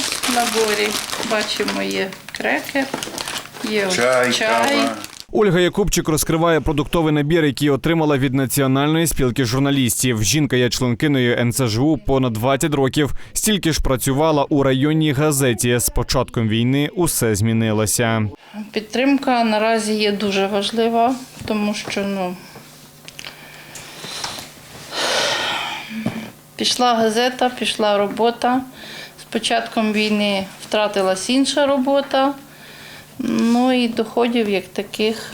в наборі. Бачимо, є крекер, є Чай, чай. Ольга Якубчик розкриває продуктовий набір, який отримала від національної спілки журналістів. Жінка є членкиною НЦЖУ понад 20 років. Стільки ж працювала у районній газеті. З початком війни усе змінилося. Підтримка наразі є дуже важлива, тому що ну, пішла газета, пішла робота. Початком війни втратилась інша робота, ну і доходів як таких.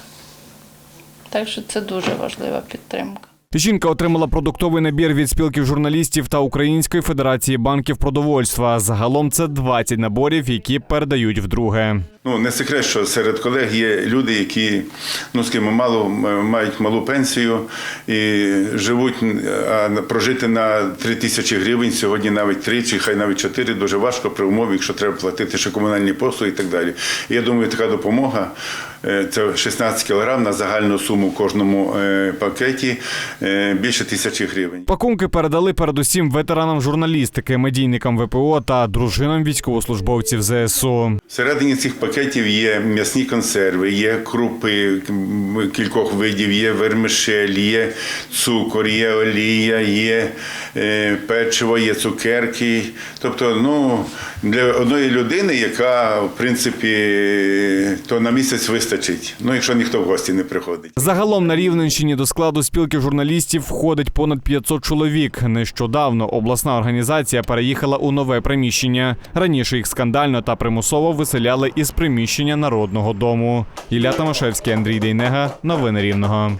Так що це дуже важлива підтримка. Жінка отримала продуктовий набір від спілки журналістів та Української федерації банків продовольства. Загалом це 20 наборів, які передають вдруге. Ну, не секрет, що серед колег є люди, які ну, скажімо, мало, мають малу пенсію і живуть, а прожити на 3 тисячі гривень, сьогодні навіть 3 чи хай навіть 4 дуже важко при умові, якщо треба платити ще комунальні послуги і так далі. І я думаю, така допомога це 16 кілограм на загальну суму в кожному е, пакеті е, більше тисячі гривень. Пакунки передали передусім ветеранам журналістики, медійникам ВПО та дружинам військовослужбовців ЗСУ. Всередині цих пакетів є м'ясні консерви, є крупи кількох видів, є вермишель, є цукор, є олія, є е, печиво, є цукерки. Тобто, ну, для одної людини, яка, в принципі, то на місяць вистачить. Ну, якщо ніхто в гості не приходить. Загалом на Рівненщині до складу спілки журналістів входить понад 500 чоловік. Нещодавно обласна організація переїхала у нове приміщення. Раніше їх скандально та примусово виселяли із приміщення народного дому. Ілля Тамашевський, Андрій Дейнега. Новини Рівного.